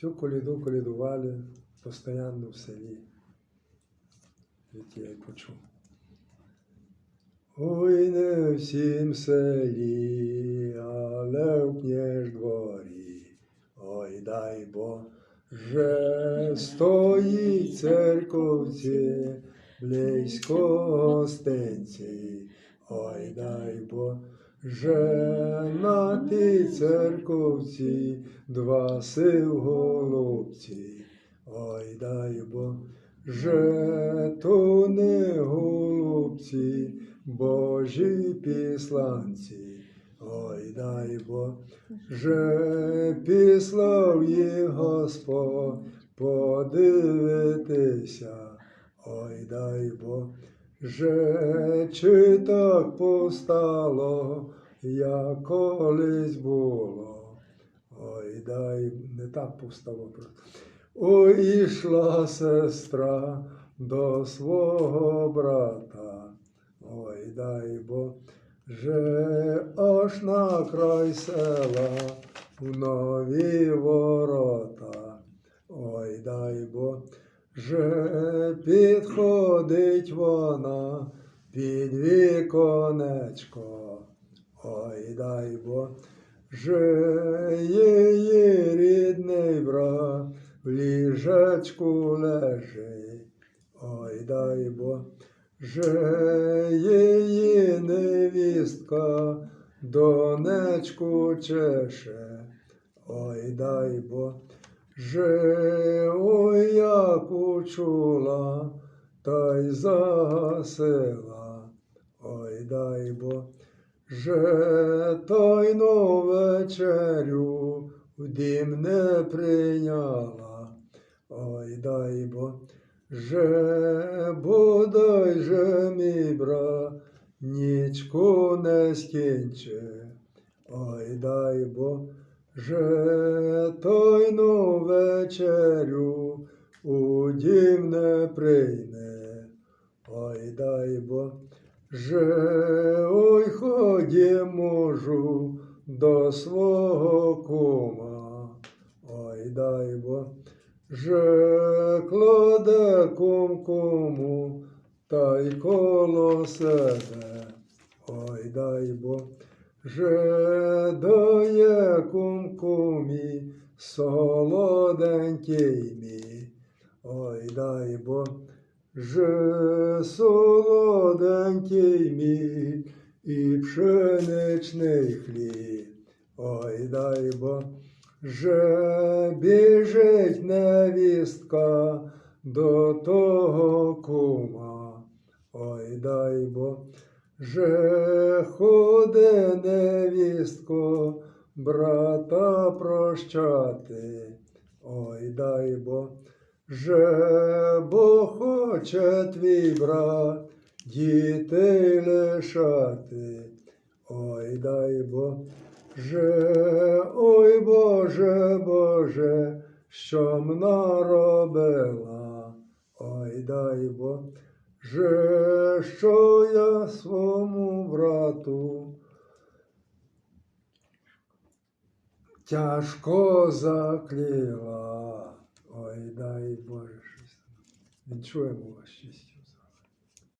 Цю коліду колідували постійно в селі. Від я й почув. Ой, не всім селі, але в княж дворі. Ой, дай Боже, стоїть церковці, близько гостинці. Ой, дай Боже, на тій церковці, два сив голубці. Ой, дай Боже, то не голубці, Божі післанці. Ой, дай Боже, післав їх Господь подивитися. Ой, дай Боже, чи так постало, як колись було. Ой, дай, не так повстало просто. Ой, ішла сестра до свого брата. Ой, дай Боже, аж на край села в нові ворота. Ой, дай Боже, підходить вона під віконечко. Ой, дай Боже, її рідний брат в ліжечку лежить. Ой, дай бо, Боже, її невістка донечку чеше. Ой, дай Боже, ой, як учула, та й загасила. Ой, дай Боже, тайну вечерю в дім не прийняла. Ой, дай Боже, бодай же мій брат, нічку не скінче. Ой, дай Боже, тайну вечерю у дім не прийме. Ой, дай Боже, ой, ходім можу до свого кума. Ой, дай Боже, кладе кум кому, та й коло себе. Ой, дай Боже, дає кум кумі, солоденький мій. Ой, дай Боже, солоденький мій, і пшеничний хліб. Ой, дай Боже, біжить невістка до того кума. Ой, дай Боже, ходе невістко, брата прощати. Ой, дай Боже, бо хоче твій брат дітей лишати. Ой, дай Боже, ой Боже, Боже, що м наробила. Ой, дай Боже, що я своєму брату тяжко закліла. Ой, дай Боже щось. чує вас щастя.